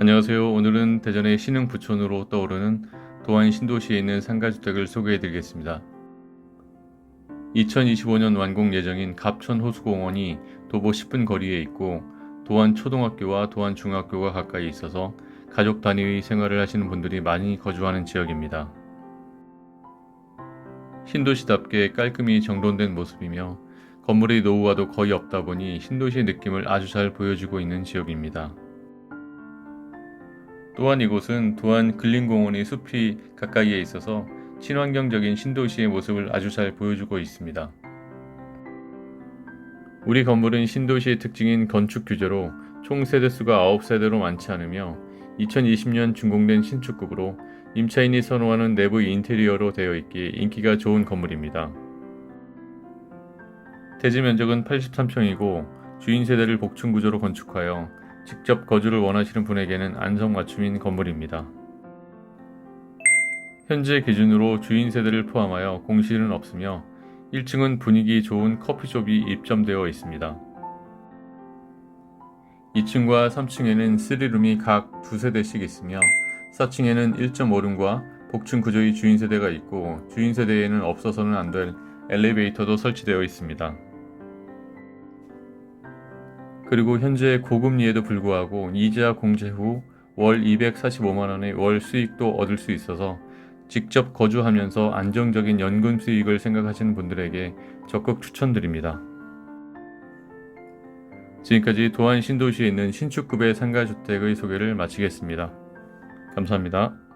안녕하세요. 오늘은 대전의 신흥 부촌으로 떠오르는 도안 신도시에 있는 상가주택을 소개해 드리겠습니다. 2025년 완공 예정인 갑천 호수공원이 도보 10분 거리에 있고 도안 초등학교와 도안 중학교가 가까이 있어서 가족 단위의 생활을 하시는 분들이 많이 거주하는 지역입니다. 신도시답게 깔끔히 정돈된 모습이며 건물의 노후화도 거의 없다 보니 신도시의 느낌을 아주 잘 보여주고 있는 지역입니다. 또한 이곳은 도안 근린공원의 숲이 가까이에 있어서 친환경적인 신도시의 모습을 아주 잘 보여주고 있습니다. 우리 건물은 신도시의 특징인 건축 규제로 총 세대수가 9세대로 많지 않으며 2020년 준공된 신축급으로 임차인이 선호하는 내부 인테리어로 되어 있기에 인기가 좋은 건물입니다. 대지 면적은 83평이고 주인 세대를 복층 구조로 건축하여 직접 거주를 원하시는 분에게는 안성맞춤인 건물입니다. 현재 기준으로 주인 세대를 포함하여 공실은 없으며 1층은 분위기 좋은 커피숍이 입점되어 있습니다. 2층과 3층에는 3룸이 각 두세대씩 있으며 4층에는 1.5룸과 복층 구조의 주인 세대가 있고 주인 세대에는 없어서는 안 될 엘리베이터도 설치되어 있습니다. 그리고 현재 고금리에도 불구하고 이자 공제 후 월 245만 원의 월 수익도 얻을 수 있어서 직접 거주하면서 안정적인 연금 수익을 생각하시는 분들에게 적극 추천드립니다. 지금까지 도안 신도시에 있는 신축급의 상가주택의 소개를 마치겠습니다. 감사합니다.